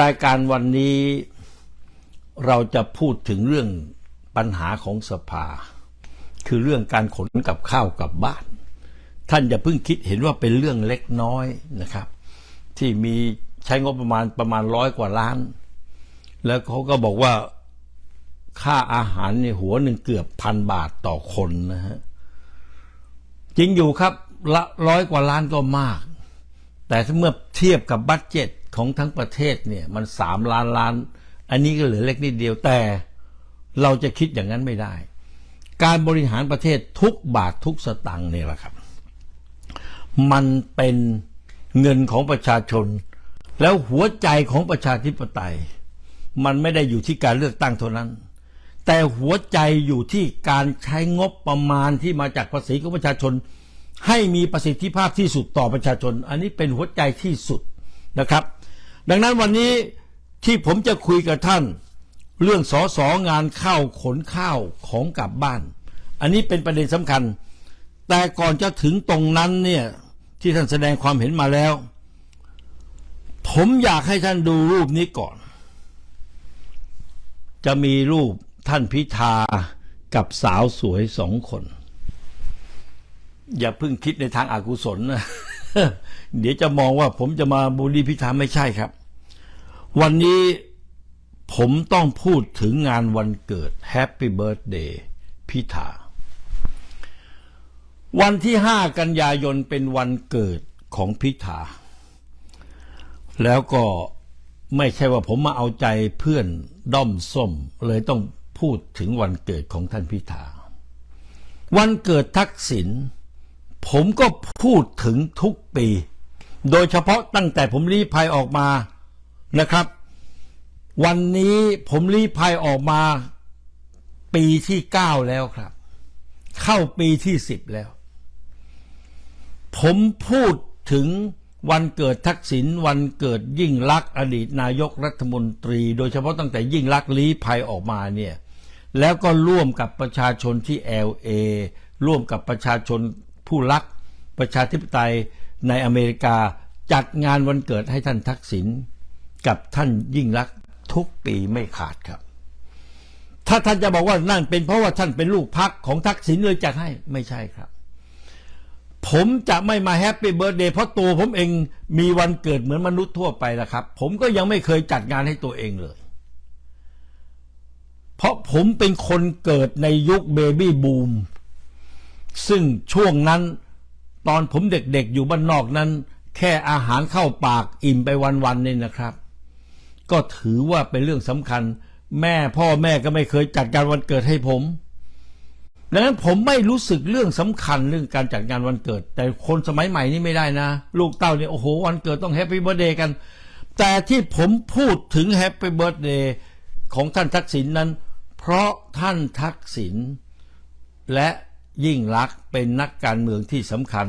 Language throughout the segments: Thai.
รายการวันนี้เราจะพูดถึงเรื่องปัญหาของสภา คือเรื่องการขนกับข้าวกับบ้าน ท่านอย่าเพิ่งคิดเห็นว่าเป็นเรื่องเล็กน้อยนะครับ ที่มีใช้งบประมาณประมาณร้อยกว่าล้าน แล้วเขาก็บอกว่าค่าอาหารในหัวหนึ่งเกือบพันบาทต่อคนนะฮะจริงอยู่ครับละร้อยกว่าล้านก็มาก แต่ถ้าเมื่อเทียบกับบัตเจ็ต ของทั้งประเทศเนี่ยมันสามล้านล้าน อันนี้ก็เหลือเล็กนิดเดียวแต่เราจะคิดอย่างนั้นไม่ได้ การบริหารประเทศทุกบาททุกสตังค์เนี่ยแหละครับ มันเป็นเงินของประชาชน แล้วหัวใจของประชาธิปไตย มันไม่ได้อยู่ที่การเลือกตั้งเท่านั้น แต่หัวใจอยู่ที่การใช้งบประมาณที่มาจากภาษีของประชาชน ให้มีประสิทธิภาพที่สุดต่อประชาชน อันนี้เป็นหัวใจที่สุดนะครับ ดังนั้นวันนี้ที่ผมจะคุยกับท่าน เรื่องสอสองานข้าวขนข้าวของกลับบ้าน อันนี้เป็นประเด็นสำคัญ แต่ก่อนจะถึงตรงนั้นเนี่ยที่ท่านแสดงความเห็นมาแล้ว ผมอยากให้ท่านดูรูปนี้ก่อน จะมีรูปท่านพิธากับสาวสวยสองคน อย่าเพิ่งคิดในทางอากุศลนะ เดี๋ยวจะมองว่าผมจะมาบูลลี่พิธาไม่ใช่ครับ วันนี้ผมต้องพูดถึงงานวันเกิด Happy Birthday พิธา วันที่ 5 กันยายนเป็นวันเกิดของพิธา แล้วก็ไม่ใช่ว่าผมมาเอาใจเพื่อนด้อมส้มเลยต้องพูดถึงวันเกิดของท่านพิธา วันเกิดทักษิณ ผมก็พูดถึงทุกปี โดยเฉพาะตั้งแต่ผมรีภัยออกมานะครับ วันนี้ผมรีภัยออกมา ปีที่9แล้วครับ เข้าปีที่10แล้ว ผมพูดถึงวันเกิดทักษิณวันเกิดยิ่งลักษณ์อดีตนายกรัฐมนตรี โดยเฉพาะตั้งแต่ยิ่งลักษณ์ลี้ภัยออกมาเนี่ยแล้วก็ร่วมกับประชาชนที่ LA ร่วมกับประชาชน ผู้รักประชาธิปไตยในอเมริกาจัดงานวันเกิดให้ท่านทักษิณกับท่านยิ่งลักษณ์ทุกปีไม่ขาดครับ ถ้าท่านจะบอกว่านั่นเป็นเพราะว่าท่านเป็นลูกพักของทักษิณเลยจัดให้ไม่ใช่ครับ ผมจะไม่มาแฮปปี้เบิร์ดเดย์เพราะตัวผมเองมีวันเกิดเหมือนมนุษย์ทั่วไปละครับ ผมก็ยังไม่เคยจัดงานให้ตัวเองเลย เพราะผมเป็นคนเกิดในยุคเบบี้บูม ซึ่งช่วงนั้น ตอนผมเด็กๆอยู่บ้านนอกนั้น แค่อาหารเข้าปากอิ่มไปวันๆนี่นะครับ ก็ถือว่าเป็นเรื่องสำคัญ แม่พ่อแม่ก็ไม่เคยจัดการวันเกิดให้ผมดังนั้นผมไม่รู้สึกเรื่องสำคัญเรื่องการจัดงานวันเกิด แต่คนสมัยใหม่นี่ไม่ได้นะ ลูกเต้าเนี่ยโอ้โหวันเกิดต้องแฮปปี้เบ t ร์ a เดย์กัน แต่ที่ผมพูดถึงแฮปปี้เบ t ร์ a เดย์ของท่านทักษิณนนั้น เพราะท่านทักษิณและ ยิ่งลักษณ์เป็นนักการเมืองที่สำคัญ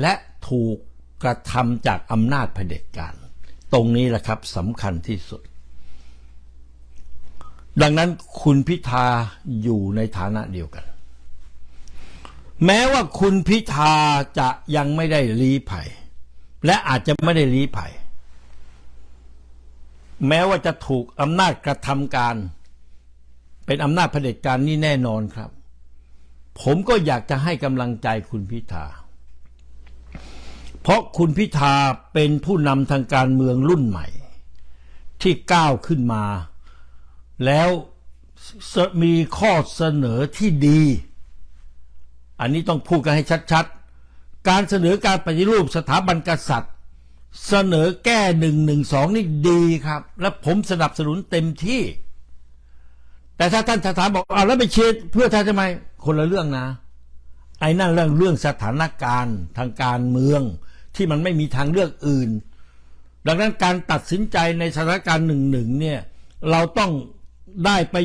และถูกกระทำจากอำนาจเผด็จการ ตรงนี้แหละครับสำคัญที่สุด ดังนั้นคุณพิธาอยู่ในฐานะเดียวกัน แม้ว่าคุณพิธาจะยังไม่ได้ลี้ภัย และอาจจะไม่ได้ลี้ภัย แม้ว่าจะถูกอำนาจกระทำการ เป็นอำนาจเผด็จการนี่แน่นอนครับ ผมก็อยากจะให้กำลังใจคุณพิธา เพราะคุณพิธาเป็นผู้นำทางการเมืองรุ่นใหม่ ที่ก้าวขึ้นมา แล้วมีข้อเสนอที่ดี อันนี้ต้องพูดกันให้ชัดๆ การเสนอการปฏิรูปสถาบันกษัตริย์ เสนอแก้หนึ่งหนึ่งสองนี่ดีครับ และผมสนับสนุนเต็มที่ แต่ถ้าท่านถามบอกเอาแล้วไปเชียร์เพื่อไทยทำไม คนละเรื่องนะ ไอ้นั่นเรื่องเรื่องสถานการณ์ทางการเมืองที่มันไม่มีทางเลือกอื่น ดังนั้นการตัดสินใจในสถานการณ์หนึ่งหนึ่งเนี่ยเราต้องได้ไป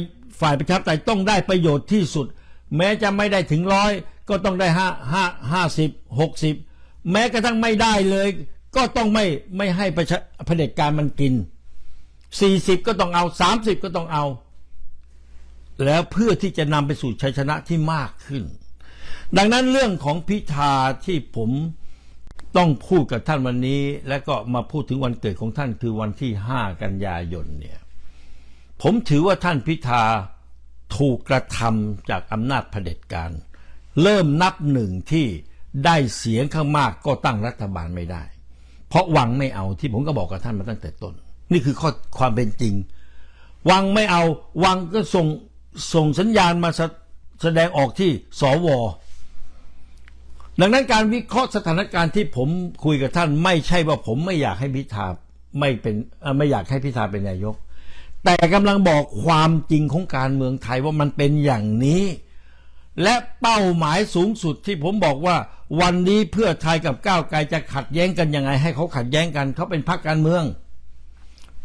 ฝ่ายประชาธิปไตยต้องได้ประโยชน์ที่สุด แม้จะไม่ได้ถึงร้อยก็ต้องได้ห้าห้าห้าสิบหกสิบแม้กระทั่งไม่ได้เลย ก็ต้องไม่ไม่ให้ประชาเผด็จการมันกินสี่สิบก็ต้องเอาสามสิบก็ต้องเอา แล้วเพื่อที่จะนำไปสู่ชัยชนะที่มากขึ้น ดังนั้นเรื่องของพิธาที่ผมต้องพูดกับท่านวันนี้ และก็มาพูดถึงวันเกิดของท่านคือวันที่ 5 กันยายนเนี่ยผมถือว่าท่านพิธาถูกกระทำจากอำนาจเผด็จการ เริ่มนับหนึ่งที่ได้เสียงข้างมากก็ตั้งรัฐบาลไม่ได้ เพราะวังไม่เอาที่ผมก็บอกกับท่านมาตั้งแต่ต้น นี่คือข้อความเป็นจริง วังไม่เอาวังก็ส่ง ส่งสัญญาณมาแสแสดงออกที่สวดังนั้นการวิเคราะห์สถานการณ์ที่ผมคุยกับท่าน ไม่ใช่ว่าผมไม่อยากให้พิธาไม่เป็นไม่อยากให้พิธาเป็นนายก แต่กำลังบอกความจริงของการเมืองไทยว่ามันเป็นอย่างนี้ และเป้าหมายสูงสุดที่ผมบอกว่า วันนี้เพื่อไทยกับก้าวไกลจะขัดแย้งกันยังไง ให้เขาขัดแย้งกันเขาเป็นพรรคการเมือง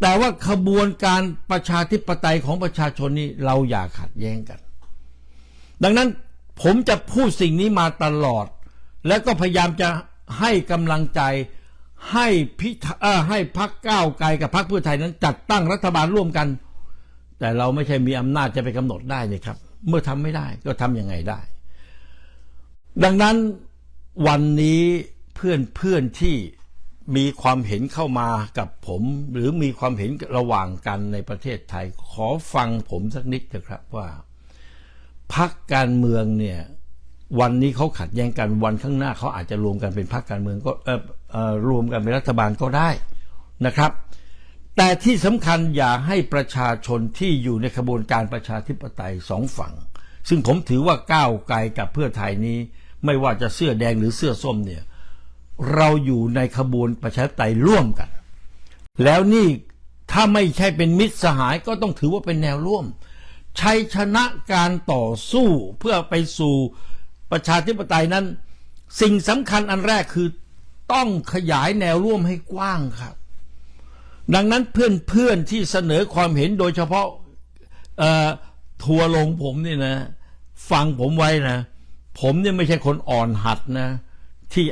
แต่ว่าขบวนการประชาธิปไตยของประชาชนนี่เราอย่าขัดแย้งกัน ดังนั้นผมจะพูดสิ่งนี้มาตลอด และก็พยายามจะให้กำลังใจให้พิธให้พักก้าวไกลกับพักเพื่อไทยนั้น จัดตั้งรัฐบาลร่วมกัน แต่เราไม่ใช่มีอำนาจจะไปกำหนดได้เลยครับ เมื่อทำไม่ได้ก็ทำยังไงได้ ดังนั้นวันนี้เพื่อนเพื่อนที่ มีความเห็นเข้ามากับผม หรือมีความเห็นระหว่างกันในประเทศไทย ขอฟังผมสักนิดเถอะครับว่าพักการเมืองเนี่ยวันนี้เขาขัดแย้งกันวันข้างหน้าเขาอาจจะรวมกันเป็นพรรคการเมืองก็เออเออรวมกันเป็นรัฐบาลก็ได้นะครับ แต่ที่สำคัญอย่าให้ประชาชนที่อยู่ในขบวนการประชาธิปไตยสองฝั่ง ซึ่งผมถือว่าก้าวไกลกับเพื่อไทยนี้ ไม่ว่าจะเสื้อแดงหรือเสื้อส้มเนี่ย เราอยู่ในขบวนประชาธิปไตยร่วมกัน แล้วนี่ถ้าไม่ใช่เป็นมิตรสหายก็ต้องถือว่าเป็นแนวร่วมชัยชนะการต่อสู้เพื่อไปสู่ประชาธิปไตยนั้น สิ่งสำคัญอันแรกคือต้องขยายแนวร่วมให้กว้างครับ ดังนั้นเพื่อนๆที่เสนอความเห็นโดยเฉพาะทัวร์ลงผมนี่นะ ฟังผมไว้นะ ผมเนี่ยไม่ใช่คนอ่อนหัดนะ ที่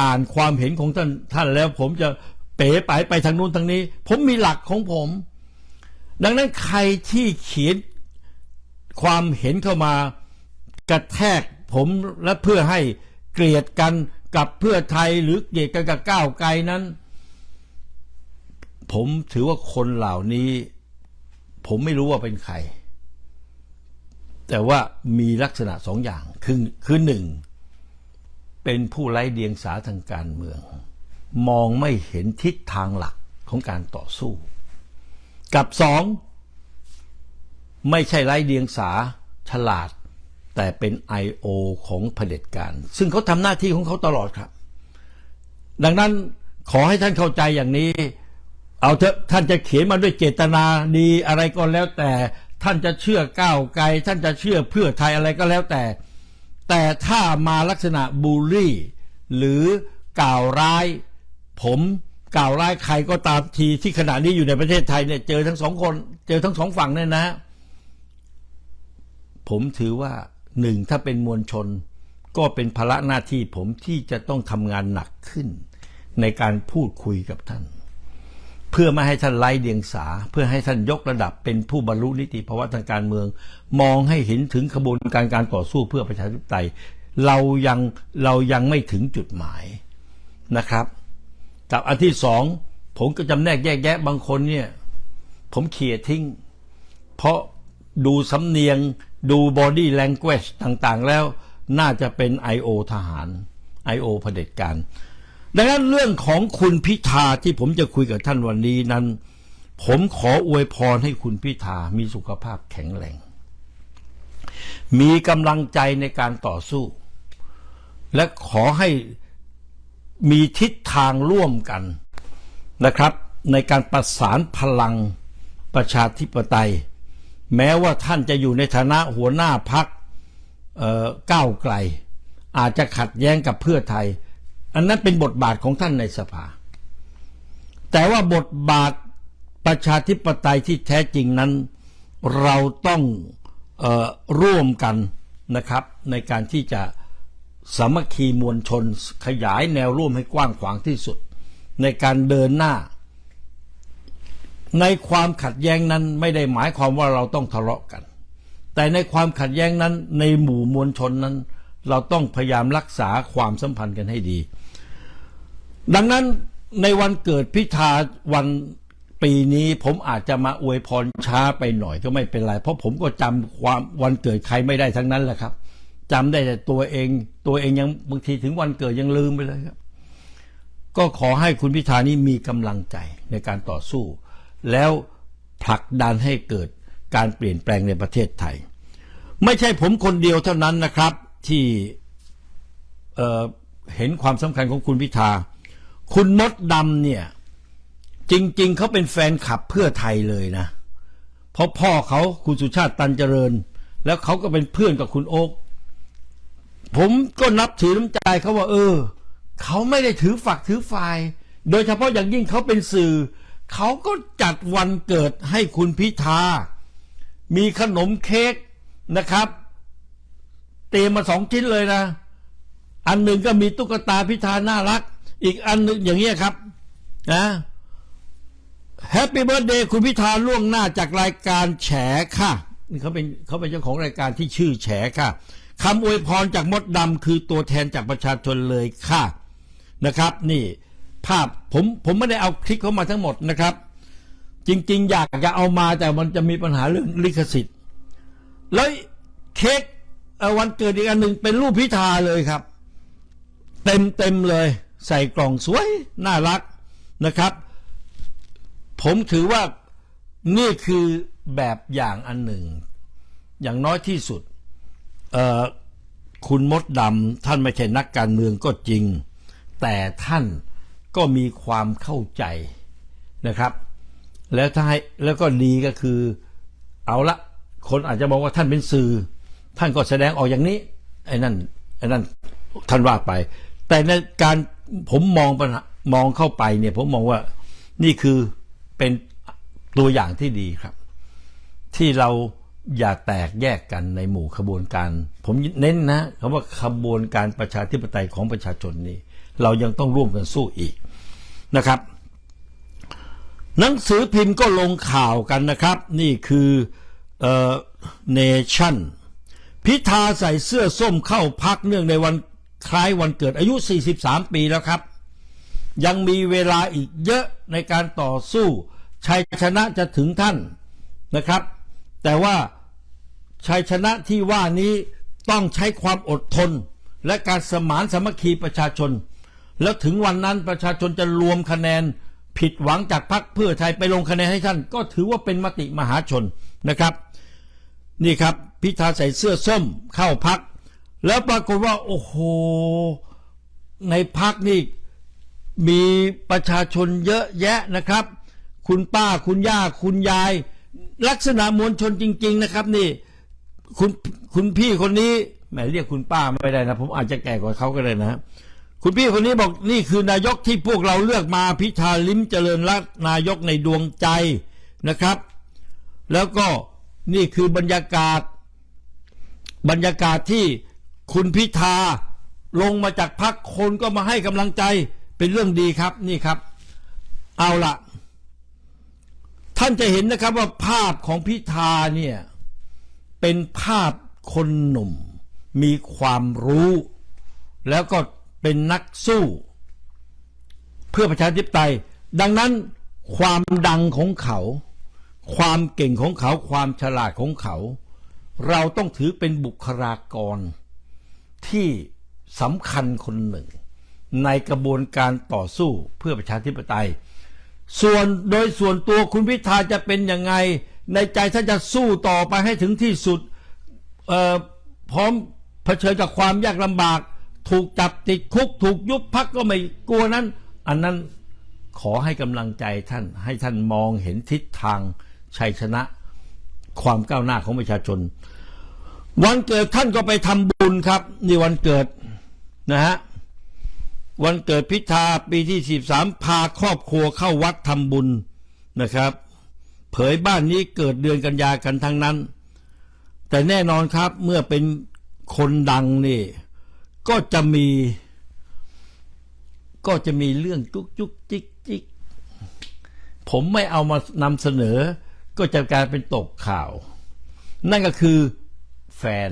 อ่านความเห็นของท่านท่านแล้วผมจะเป๋ไปไปทางนู้นทางนี้ ผมมีหลักของผม ดังนั้นใครที่เขียนความเห็นเข้ามากระแทกผมและเพื่อให้เกลียดกันกับเพื่อไทยหรือเกลียดกันกับก้าวไกลนั้น ผมถือว่าคนเหล่านี้ ผมไม่รู้ว่าเป็นใคร แต่ว่ามีลักษณะสองอย่างคือคือหนึ่ง เป็นผู้ไร้เดียงสาทางการเมือง มองไม่เห็นทิศทางหลักของการต่อสู้ กับสองไม่ใช่ไร้เดียงสาฉลาด แต่เป็น I.O. ของเผด็จการ ซึ่งเขาทำหน้าที่ของเขาตลอดครับ ดังนั้นขอให้ท่านเข้าใจอย่างนี้ เอาเถอะท่านจะเขียนมาด้วยเจตนาดีอะไรก็แล้วแต่ ท่านจะเชื่อก้าวไกล ท่านจะเชื่อเพื่อไทยอะไรก็แล้วแต่ แต่ถ้ามาลักษณะบูลลี่ หรือกล่าวร้าย ผมกล่าวร้ายใครก็ตามทีที่ขณะนี้อยู่ในประเทศไทยเนี่ยเจอทั้งสองคน เจอทั้งสองฝั่งเนี่ยนะ ผมถือว่าหนึ่งถ้าเป็นมวลชน ก็เป็นภาระหน้าที่ผมที่จะต้องทำงานหนักขึ้น ในการพูดคุยกับท่าน พื่อไม่ให้ท่านไร้เดียงสา เพื่อให้ท่านยกระดับเป็นผู้บรรลุนิติภาวะทางการเมือง มองให้เห็นถึงขบวนการการต่อสู้เพื่อประชาธิปไตย เรายังเรายังไม่ถึงจุดหมายนะครับ กับอันที่สองผมก็จำแนกแยกแยะบางคนเนี่ย ผมเขี่ยทิ้ง เพราะดูสำเนียงดูบอดี้แลง u a g e ต่างๆ แล้วน่าจะเป็น I.O. ทหาร I.O. เผด็จการ ดังนั้นเรื่องของคุณพิธาที่ผมจะคุยกับท่านวันนี้นั้น ผมขออวยพรให้คุณพิธามีสุขภาพแข็งแรงมีกำลังใจในการต่อสู้ และขอให้มีทิศทางร่วมกันนะครับ ในการประสานพลังประชาธิปไตย แม้ว่าท่านจะอยู่ในฐานะหัวหน้าพักก้าวไกล อาจจะขัดแย้งกับเพื่อไทย อันนั้นเป็นบทบาทของท่านในสภา แต่ว่าบทบาทประชาธิปไตยที่แท้จริงนั้น เราต้องออร่วมกันนะครับ ในการที่จะสามัคคีมวลชนขยายแนวร่วมให้กว้างขวางที่สุด ในการเดินหน้า ในความขัดแย้งนั้นไม่ได้หมายความว่าเราต้องทะเลาะกัน แต่ในความขัดแย้งนั้นในหมู่มวลชนนั้น เราต้องพยายามรักษาความสัมพันธ์กันให้ดี ดังนั้นในวันเกิดพิธาวันปีนี้ผมอาจจะมาอวยพรช้าไปหน่อยก็ไม่เป็นไร เพราะผมก็จำความวันเกิดใครไม่ได้ทั้งนั้นแหละครับจำได้แต่ตัวเองตัวเองยังบางทีถึงวันเกิดยังลืมไปเลยครับ ก็ขอให้คุณพิธานี้มีกำลังใจในการต่อสู้ แล้วผลักดันให้เกิดการเปลี่ยนแปลงในประเทศไทย ไม่ใช่ผมคนเดียวเท่านั้นนะครับที่เเห็นความสำคัญของคุณพิธา คุณมดดำเนี่ย จริง ๆเขาเป็นแฟนคลับเพื่อไทยเลยนะ เพราะพ่อเขาคุณสุชาติตันเจริญ แล้วเขาก็เป็นเพื่อนกับคุณโอ๊กผมก็นับถือน้ำใจเขาว่า เออเขาไม่ได้ถือฝักถือฝ่าย โดยเฉพาะอย่างยิ่งเขาเป็นสื่อ เขาก็จัดวันเกิดให้คุณพิธา มีขนมเค้กนะครับ เตรียมมาสองชิ้นเลยนะ อันหนึ่งก็มีตุ๊กตาพิธาน่ารัก อีกอันหนึ่งอย่างเงี้ยครับนะแฮปปี้เบิร์ดเดย์คุณพิธาล่วงหน้าจากรายการแฉค่ะนี่เขาเป็นเขาเป็นเจ้าของรายการที่ชื่อแฉค่ะคำอวยพรจากมดดำคือตัวแทนจากประชาชนเลยค่ะนะครับ นี่ภาพผมผมไม่ได้เอาคลิปเขามาทั้งหมดนะครับ จริง ๆ อยากจะเอามาแต่มันจะมีปัญหาเรื่องลิขสิทธิ์ แล้วเค้กวันเกิดอีกอันหนึ่งเป็นรูปพิธาเลยครับ เต็มเต็มเลย ใส่กล่องสวยน่ารักนะครับ ผมถือว่านี่คือแบบอย่างอันหนึ่ง อย่างน้อยที่สุด คุณมดดำท่านไม่ใช่นักการเมืองก็จริง แต่ท่านก็มีความเข้าใจนะครับ แล้วถ้าให้แล้วก็ดีก็คือเอาละคนอาจจะมองว่าท่านเป็นสื่อ ท่านก็แสดงออกอย่างนี้ไอ้นั่นไอ้นั่นท่านว่าไป แต่ในการ ผมมองปัญหามองเข้าไปเนี่ย ผมมองว่านี่คือเป็นตัวอย่างที่ดีครับ ที่เราอย่าแตกแยกกันในหมู่ขบวนการ ผมเน้นนะคำว่าขบวนการประชาธิปไตยของประชาชนนี่เรายังต้องร่วมกันสู้อีกนะครับ หนังสือพิมพ์ก็ลงข่าวกันนะครับ นี่คือเอ่อเนชั่นพิธาใส่เสื้อส้มเข้าพักเนื่องในวัน คล้ายวันเกิดอายุ 43 ปีแล้วครับ ยังมีเวลาอีกเยอะในการต่อสู้ชัยชนะจะถึงท่านนะครับ แต่ว่าชัยชนะที่ว่านี้ต้องใช้ความอดทน และการสมานสามัคคีประชาชน แล้วถึงวันนั้นประชาชนจะรวมคะแนนผิดหวังจากพรรคเพื่อไทยไปลงคะแนนให้ท่าน ก็ถือว่าเป็นมติมหาชนนะครับ นี่ครับ พิธาใส่เสื้อส้มเข้าพัก แล้วปรากฏว่า โอ้โห ในพักนี่มีประชาชนเยอะแยะนะครับ คุณป้าคุณย่าคุณยาย ลักษณะมวลชนจริง ๆ นะครับ นี่ คุณคุณพี่คนนี้แหมเรียกคุณป้าไม่ได้นะผมอาจจะแก่กว่าเขาก็ได้นะคุณพี่คนนี้บอกนี่คือนายกที่พวกเราเลือกมาพิธาลิ้มเจริญรัตนนายกในดวงใจนะครับ แล้วก็นี่คือบรรยากาศ บรรยากาศที่ คุณพิธาลงมาจากพักคนก็มาให้กำลังใจเป็นเรื่องดีครับนี่ครับ เอาละท่านจะเห็นนะครับว่าภาพของพิธาเนี่ยเป็นภาพคนหนุ่ม มีความรู้ แล้วก็เป็นนักสู้ เพื่อประชาธิปไตย ดังนั้นความดังของเขา ความเก่งของเขาความฉลาดของเขา เราต้องถือเป็นบุคลากร ที่สำคัญคนหนึ่ง ในกระบวนการต่อสู้เพื่อประชาธิปไตย ส่วนโดยส่วนตัวคุณพิธาจะเป็นยังไง ในใจท่านจะสู้ต่อไปให้ถึงที่สุดพร้อมเผชิญกับความยากลำบาก ถูกจับติดคุก ถูกยุบพักก็ไม่กลัวนั้น อันนั้นขอให้กำลังใจท่านให้ท่านมองเห็นทิศทางชัยชนะความก้าวหน้าของประชาชน วันเกิดท่านก็ไปทำบุญครับ นี่วันเกิดนะฮะวันเกิดพิธาปีที่13พาครอบครัวเข้าวัดทำบุญนะครับ เผยบ้านนี้เกิดเดือนกันยากันทั้งนั้น แต่แน่นอนครับเมื่อเป็นคนดังนี่ ก็จะมี ก็จะมีเรื่องจุกจุกจิกจิกผมไม่เอามานำเสนอ ก็จะกลายเป็นตกข่าว นั่นก็คือ แฟน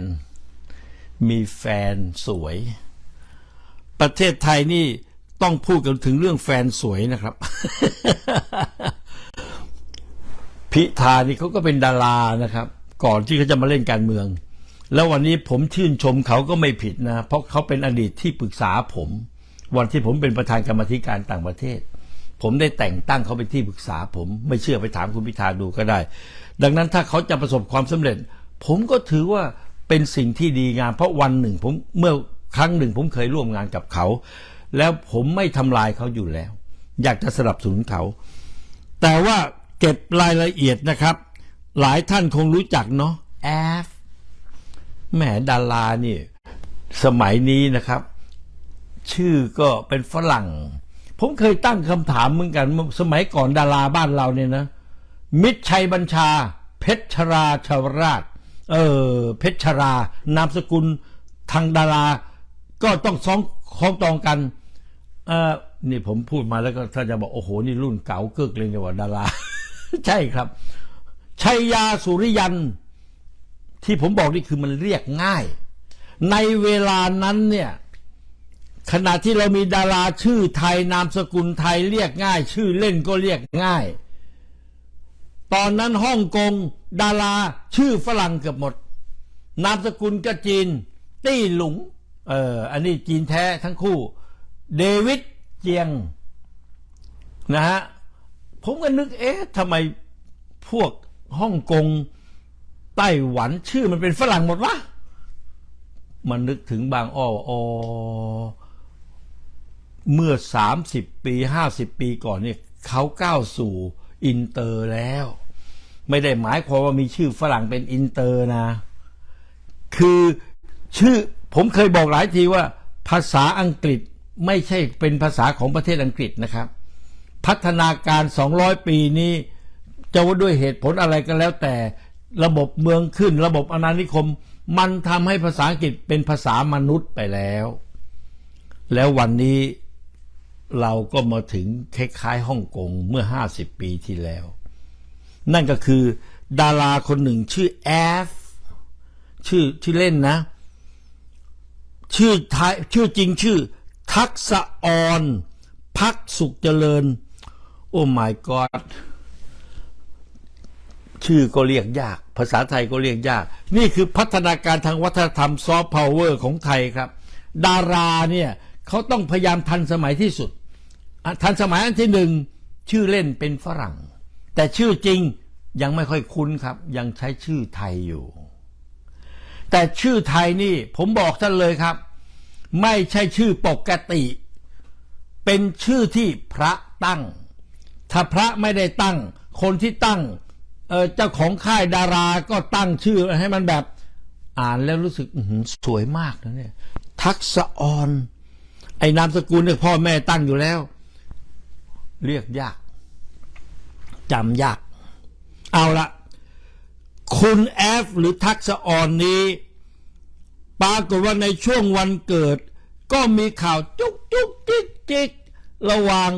มีแฟนสวย ประเทศไทยนี่ต้องพูดกันถึงเรื่องแฟนสวยนะครับ พิธานี่เขาก็เป็นดารานะครับ ก่อนที่เขาจะมาเล่นการเมือง แล้ววันนี้ผมชื่นชมเขาก็ไม่ผิดนะ เพราะเขาเป็นอดีตที่ปรึกษาผม วันที่ผมเป็นประธานกรรมธิการต่างประเทศ ผมได้แต่งตั้งเขาเป็นที่ปรึกษาผม ไม่เชื่อไปถามคุณพิธาดูก็ได้ ดังนั้นถ้าเขาจะประสบความสำเร็จ ผมก็ถือว่าเป็นสิ่งที่ดีงาม เพราะวันหนึ่งผมเมื่อครั้งหนึ่งผมเคยร่วมงานกับเขา แล้วผมไม่ทำลายเขาอยู่แล้ว อยากจะสนับสนุนเขา แต่ว่าเก็บรายละเอียดนะครับ หลายท่านคงรู้จักเนาะแอฟแหมดารานี่สมัยนี้นะครับ ชื่อก็เป็นฝรั่ง ผมเคยตั้งคำถามเหมือนกัน สมัยก่อนดาราบ้านเราเนี่ยนะ มิตรชัยบัญชา เพชรชราชาวราช เออเพชรชรา นามสกุลทางดารา ก็ต้องซ้องคล้องตองกันเออนี่ผมพูดมาแล้วก็ถ้าจะบอกโอ้โหนี่รุ่นเก่าเกิกเลยเนี่ยว่าดารา ใช่ครับชัยยาสุริยัน ที่ผมบอกนี่คือมันเรียกง่าย ในเวลานั้นเนี่ยขณะที่เรามีดาราชื่อไทยนามสกุลไทยเรียกง่าย ชื่อเล่นก็เรียกง่าย ตอนนั้นฮ่องกง ดาราชื่อฝรั่งเกือบหมด นามสกุลก็จีน ตี้หลุง เออ อันนี้จีนแท้ทั้งคู่ เดวิดเจียง นะฮะ ผมก็นึกเอ๊ะทำไมพวกฮ่องกง ไต้หวันชื่อมันเป็นฝรั่งหมดวะ มันนึกถึงบางอ้อออเมื่อ 30 ปี 50 ปีก่อนเนี่ยเขาก้าวสู่อินเตอร์แล้ว ไม่ได้หมายความว่ามีชื่อฝรั่งเป็นอินเตอร์นะ คือชื่อผมเคยบอกหลายทีว่า ภาษาอังกฤษไม่ใช่เป็นภาษาของประเทศอังกฤษนะครับ พัฒนาการ 200 ปีนี้จะว่าด้วยเหตุผลอะไรก็แล้วแต่ระบบเมืองขึ้น ระบบอาณานิคม มันทำให้ภาษาอังกฤษเป็นภาษามนุษย์ไปแล้ว แล้ววันนี้เราก็มาถึงคล้ายๆฮ่องกงเมื่อ 50 ปีที่แล้ว นั่นก็คือ ดาราคนหนึ่งชื่อแอฟชื่อชื่อเล่นนะ ชื่อไทยชื่อจริงชื่อ ทักษะออนพักสุขเจริญ โอ้ my god ชื่อก็เรียกยาก ภาษาไทยก็เรียกยาก นี่คือพัฒนาการทางวัฒนธรรมซอฟต์พาวเวอร์ของไทยครับ ดาราเนี่ยเขาต้องพยายามทันสมัยที่สุด ทันสมัยอันที่หนึ่งชื่อเล่นเป็นฝรั่ง แต่ชื่อจริงยังไม่ค่อยคุ้นครับ ยังใช้ชื่อไทยอยู่ แต่ชื่อไทยนี่ผมบอกท่านเลยครับ ไม่ใช่ชื่อปกติ เป็นชื่อที่พระตั้ง ถ้าพระไม่ได้ตั้ง คนที่ตั้งเจ้าของค่ายดาราก็ตั้งชื่อให้มันแบบอ่านแล้วรู้สึกสวยมากนะเนี่ย ทักษออน ไอ้นามสกุลเนี่ยพ่อแม่ตั้งอยู่แล้ว เรียกยาก จำยาก เอาละคุณแอฟหรือทักษะออนนี้ ปรากฏว่าในช่วงวันเกิด ก็มีข่าวจุกจุกจิกจิกระหว่าง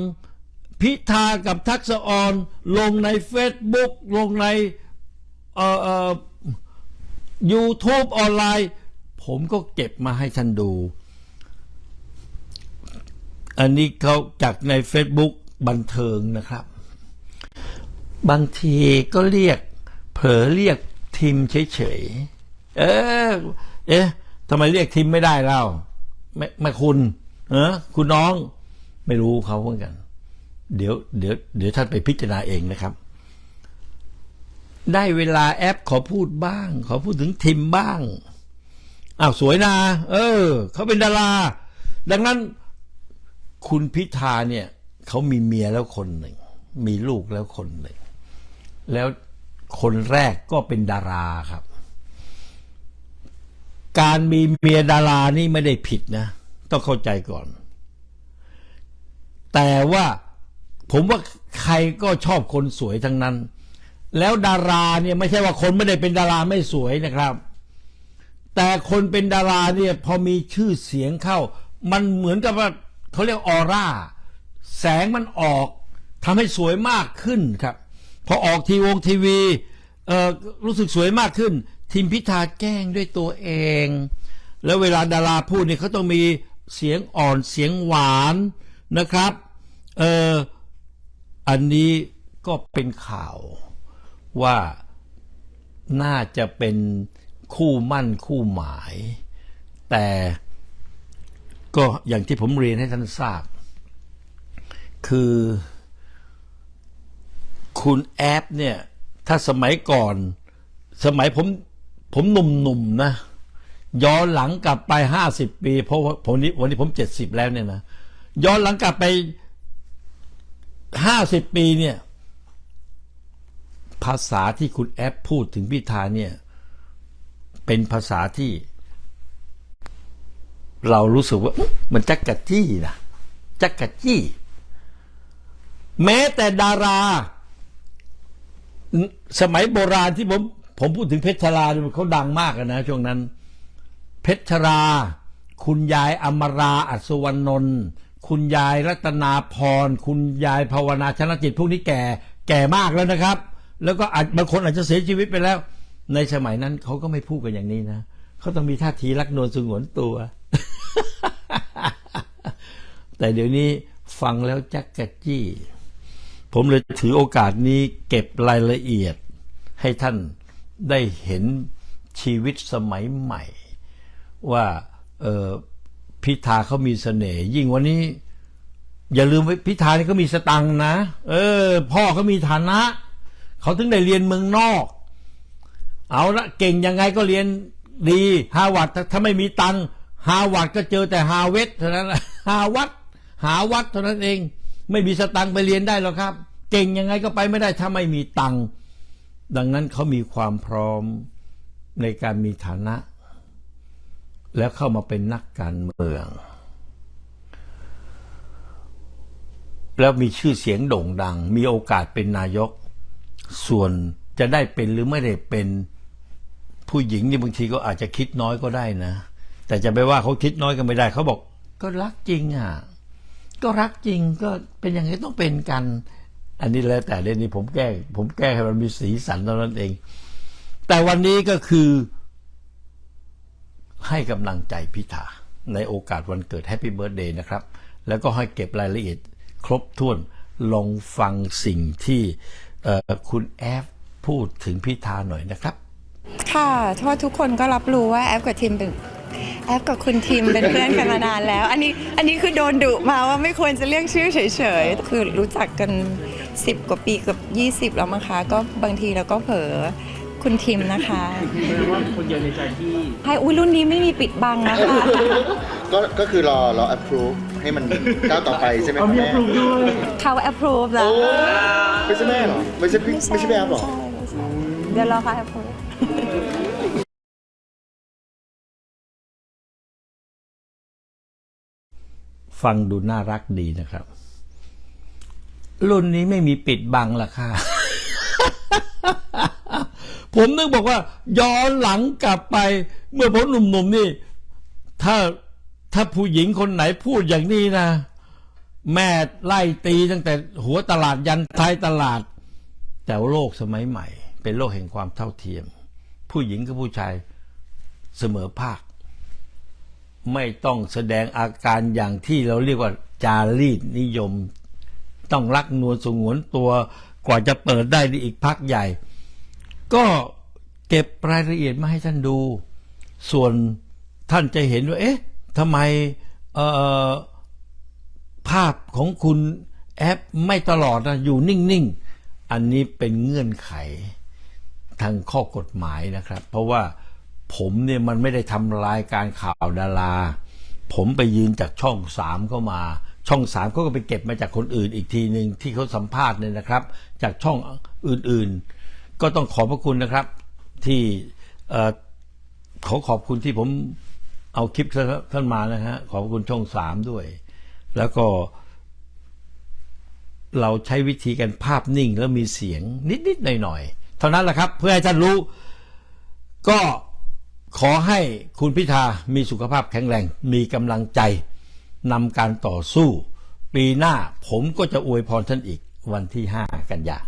พิธากับทักษะออนลงในเฟซบุ๊กลงในเอ่อเอ่อยูทูบออนไลน์ ผมก็เก็บมาให้ท่านดู อันนี้เขาจากใน Facebook บันเทิงนะครับ บางทีก็เรียก เผลอเรียกทีมเฉยๆ เออ เอ๊ะทำไมเรียกทีมไม่ได้เล่าไม่ไม่คุณ เออคุณน้อง ไม่รู้เขาเหมือนกัน เดี๋ยวเดี๋ยวเดี๋ยวท่านไปพิจารณาเองนะครับ ได้เวลาแอปขอพูดบ้าง ขอพูดถึงทีมบ้างอ้าวสวยนะเออ เขาเป็นดารา ดังนั้น คุณพิธาเนี่ย เขามีเมียแล้วคนหนึ่ง มีลูกแล้วคนหนึ่ง แล้วคนแรกก็เป็นดาราครับ การมีเมียดารานี่ไม่ได้ผิดนะ ต้องเข้าใจก่อน แต่ว่าผมว่าใครก็ชอบคนสวยทั้งนั้น แล้วดาราเนี่ยไม่ใช่ว่าคนไม่ได้เป็นดาราไม่สวยนะครับ แต่คนเป็นดาราเนี่ยพอมีชื่อเสียงเข้า มันเหมือนกับว่าเขาเรียกออร่า แสงมันออกทำให้สวยมากขึ้นครับ พอออกทีวงทีวีเอ่อรู้สึกสวยมากขึ้น ทีมพิธาแกล้งด้วยตัวเอง แล้วเวลาดาราพูดเนี่ยเขาต้องมีเสียงอ่อนเสียงหวานนะครับเอออันนี้ก็เป็นข่าวว่าน่าจะเป็นคู่มั่นคู่หมาย แต่ก็อย่างที่ผมเรียนให้ท่านทราบ คือ คุณแอปเนี่ย ถ้าสมัยก่อน สมัยผมผมหนุ่มๆนะย้อนหลังกลับไปห้าสิบปี เพราะว่าผมนี้วันนี้ผมเจ็ดสิบแล้วเนี่ยนะย้อนหลังกลับไปห้าสิบปีเนี่ย ภาษาที่คุณแอปพูดถึงพิธาเนี่ย เป็นภาษาที่ เรารู้สึกว่ามันจักกะจี้นะจักกะจี้ แม้แต่ดารา สมัยโบราณที่ผมผมพูดถึงเพชรชราเนี่ยเขาดังมากนะช่วงนั้น เพชรชรา คุณยายอมราอัศวรรณนท์คุณยายรัตนาพร คุณยายภาวนาชนะจิตพวกนี้แก่แก่มากแล้วนะครับ แล้วก็อาจบางคนอาจจะเสียชีวิตไปแล้ว ในสมัยนั้นเขาก็ไม่พูดกันอย่างนี้นะเขาต้องมีท่าทีรักนวลสงวนตัว แต่เดี๋ยวนี้ฟังแล้วจักกะจี้ ผมเลยถือโอกาสนี้เก็บรายละเอียด ให้ท่านได้เห็นชีวิตสมัยใหม่ ว่าพิธาเขามีเสน่ห์ยิ่งวันนี้ อย่าลืมพิธานี่เขามีสตังนะ เออ พ่อเขามีฐานะ เขาถึงได้เรียนเมืองนอก เอาละเก่งยังไงก็เรียนดีฮาวาดถ้าไม่มีตังฮาวาดก็เจอแต่ฮาเวสเท่านั้นฮาวัดหาวัดเท่านั้นเอง ไม่มีสตังค์ไปเรียนได้หรอกครับ เก่งยังไงก็ไปไม่ได้ถ้าไม่มีตังค์ดังนั้นเขามีความพร้อมในการมีฐานะ แล้วเข้ามาเป็นนักการเมือง แล้วมีชื่อเสียงโด่งดัง มีโอกาสเป็นนายก ส่วนจะได้เป็นหรือไม่ได้เป็นผู้หญิงนี่บางทีก็อาจจะคิดน้อยก็ได้นะ แต่จะไปว่าเขาคิดน้อยก็ไม่ได้เขาบอก ก็รักจริงอะ ก็รักจริงก็เป็นอย่างนี้ต้องเป็นกัน อันนี้แล้วแต่เรื่องนี้ผมแก้ ผมแก้ให้มันมีสีสันเท่านั้นเอง แต่วันนี้ก็คือให้กำลังใจพิธาในโอกาสวันเกิดแฮปปี้เบิร์ดเดย์นะครับ แล้วก็ให้เก็บรายละเอียดครบถ้วนลองฟังสิ่งที่คุณแอฟพูดถึงพิธาหน่อยนะครับ ค่ะเพราะว่าทุกคนก็รับรู้ว่าแอฟกับทีมเป็น แอฟกับคุณทีมเป็นเพื่อนกันมานานแล้ว อันนี้อันนี้คือโดนดุมาว่าไม่ควรจะเรียกชื่อเฉยๆ คือรู้จักกัน 10 กว่าปีเกือบ20 แล้วมั้งคะก็บางทีเราก็เผลอคุณทีมนะคะแปลว่าคนเดียวในใจที่ให้อุ้ยรุ่นนี้ไม่มีปิดบังนะคะ ก็ก็คือรอรอ approve ให้มันก้าวต่อไปใช่ไหมคเอารับมีแม่ปรุงด้วยเขา approve แล้วไม่ใช่แม่เหรอไม่ใช่พี่ไม่ใช่แม่หรอ ใช่ไม่ใช่เดี๋ยวรอเขา approve ฟังดูน่ารักดีนะครับ รุ่นนี้ไม่มีปิดบังล่ะค่ะ ผมนึกบอกว่า ย้อนหลังกลับไป เมื่อผมหนุ่มๆนี่ ถ้าถ้าผู้หญิงคนไหนพูดอย่างนี้นะ แม่ไล่ตีตั้งแต่หัวตลาดยันท้ายตลาด แต่ว่าโลกสมัยใหม่ เป็นโลกแห่งความเท่าเทียม ผู้หญิงกับผู้ชายเสมอภาค ไม่ต้องแสดงอาการอย่างที่เราเรียกว่าจารีตนิยม ต้องรักนวลสงวนตัวกว่าจะเปิดได้นี่อีกพักใหญ่ ก็เก็บรายละเอียดมาให้ท่านดู ส่วนท่านจะเห็นว่า เอ๊ะทำไมภาพของคุณแอปไม่ตลอดนะอยู่นิ่ง ๆ อันนี้เป็นเงื่อนไขทางข้อกฎหมายนะครับ เพราะว่า ผมเนี่ยมันไม่ได้ทำรายการข่าวดารา ผมไปยืนจากช่องสามเข้ามา ช่องสามเขาก็ไปเก็บมาจากคนอื่นอีกทีหนึ่งที่เขาสัมภาษณ์เนี่ยนะครับ จากช่องอื่นๆ ก็ต้องขอบพระคุณนะครับ ที่เออขอขอบคุณที่ผมเอาคลิปท่านมานะฮะขอบคุณช่องสามด้วย แล้วก็ เราใช้วิธีกันภาพนิ่งแล้วมีเสียงนิดๆหน่อยๆเท่านั้นแหละครับ เพื่อให้ท่านรู้ ก็ ขอให้คุณพิธามีสุขภาพแข็งแรง มีกำลังใจนำการต่อสู้ ปีหน้าผมก็จะอวยพรท่านอีกวันที่ 5 กันยา